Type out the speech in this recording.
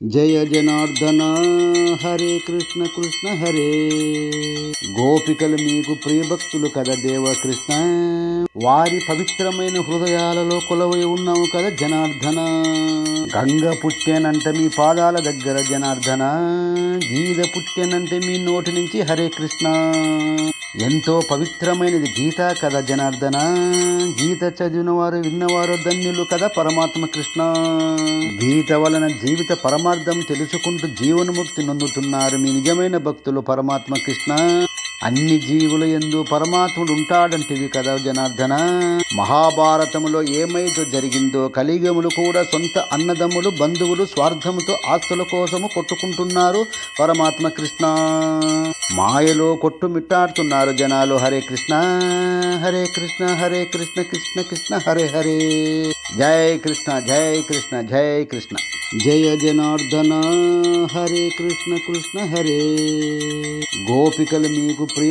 జయ జనార్దన హరే కృష్ణ కృష్ణ హరే గోపికలు మీకు ప్రియభక్తులు కదా దేవ కృష్ణ వారి పవిత్రమైన హృదయాలలో కొలవై ఉన్నావు కదా జనార్దన. గంగ పుట్టెనంటే మీ పాదాల దగ్గర జనార్దన. గీత పుట్టెనంటే మీ నోటి నుంచి హరే కృష్ణ. ఎంతో పవిత్రమైనది గీత కదా జనార్దన. గీత చదివిన వారు విన్నవారు ధన్యులు కదా పరమాత్మ కృష్ణ. గీత వలన జీవిత పరమార్థం తెలుసుకుంటూ జీవన్ముక్తి నొందుతున్నారు మీ నిజమైన భక్తులు పరమాత్మ కృష్ణ. అన్ని జీవుల ఎందు పరమాత్ముడు ఉంటాడంటివి కదా జనార్దన. మహాభారతములో ఏమైతే జరిగిందో కలిగములు కూడా సొంత అన్నదమ్ములు బంధువులు స్వార్థముతో ఆస్తుల కోసము కొట్టుకుంటున్నారు. పరమాత్మ కృష్ణ. మాయలో కొట్టుమిట్టాడుతున్నారు జనాలు. హరే కృష్ణ హరే కృష్ణ హరే కృష్ణ కృష్ణ కృష్ణ హరే హరే. జై కృష్ణ జై కృష్ణ జై కృష్ణ. జయ జనార్దన. హరే కృష్ణ కృష్ణ హరే. గోపికలు మీకు ప్రియ